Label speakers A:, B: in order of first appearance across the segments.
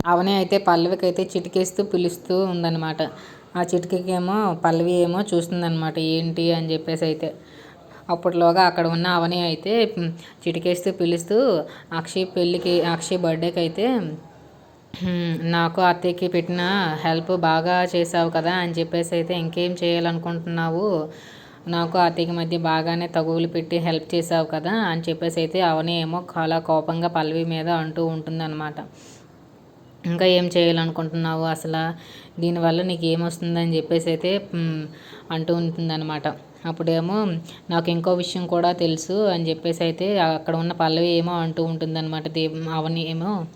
A: అవనే అయితే పల్లవికి అయితే చిటికేస్తూ పిలుస్తూ ఉందన్నమాట. ఆ చిటికేమో పల్లవి ఏమో చూస్తుందన్నమాట ఏంటి అని చెప్పేసి అయితే. అప్పట్లోగా అక్కడ ఉన్న అవని అయితే చిటికేస్తూ పిలుస్తూ అక్షయ్ పెళ్ళికి అక్షయ్ బర్త్డేకి అయితే నాకు అత్తయ్యకి పెట్టిన హెల్ప్ బాగా చేసావు కదా అని చెప్పేసి అయితే ఇంకేం చేయాలనుకుంటున్నావు? నాకు అత్తయ్యకి మధ్య బాగానే తగువులు పెట్టి హెల్ప్ చేసావు కదా అని చెప్పేసి అయితే అవని ఏమో చాలా కోపంగా పల్లవి మీద అంటూ ఉంటుందన్నమాట. ఇంకా ఏం చేయాలనుకుంటున్నావు అసలు? దీనివల్ల నీకు ఏమొస్తుందని చెప్పేసి అయితే అంటూ ఉంటుందన్నమాట. అప్పుడేమో నాకు ఇంకో విషయం కూడా తెలుసు అని చెప్పేసి అయితే అక్కడ ఉన్న పల్లవి ఏమో అంటూ ఉంటుందన్నమాట. దే అవని ఏమో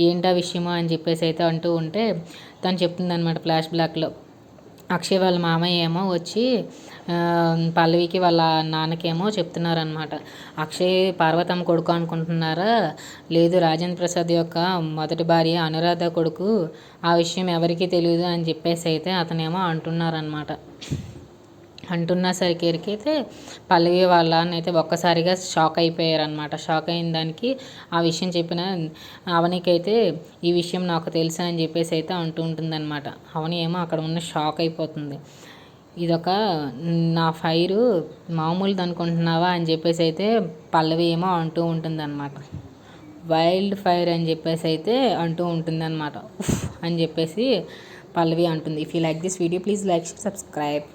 A: ఏంటా విషయమో? అని చెప్పేసి అయితే అంటూ ఉంటే తను చెప్తుందన్నమాట ఫ్లాష్ బ్లాక్లో అక్షయ్ వాళ్ళ మామయ్య ఏమో వచ్చి పల్లవికి వాళ్ళ నాన్నకేమో చెప్తున్నారనమాట అక్షయ్ పార్వతమ్మ కొడుకు అనుకుంటున్నారా? లేదు రాజేంద్ర ప్రసాద్ యొక్క మొదటి భార్య అనురాధ కొడుకు ఆ విషయం ఎవరికీ తెలియదు అని చెప్పేసి అయితే అతనేమో అంటున్నారనమాట అంటున్న సరికి అయితే పల్లవి వాళ్ళ అయితే ఒక్కసారిగా షాక్ అయిపోయారనమాట షాక్ అయిన దానికి ఆ విషయం చెప్పిన అవనికైతే ఈ విషయం నాకు తెలుసు అని చెప్పేసి అయితే అంటూ ఉంటుందన్నమాట. అవని ఏమో అక్కడ ఉన్న షాక్ అయిపోతుంది. ఇదొక నా ఫైరు మామూలుది అనుకుంటున్నావా అని చెప్పేసి అయితే పల్లవి ఏమో అంటూ ఉంటుందన్నమాట. వైల్డ్ ఫైర్ అని చెప్పేసి అయితే అంటూ ఉంటుందన్నమాట. అని చెప్పేసి పల్లవి అంటుంది. If you like this video please like subscribe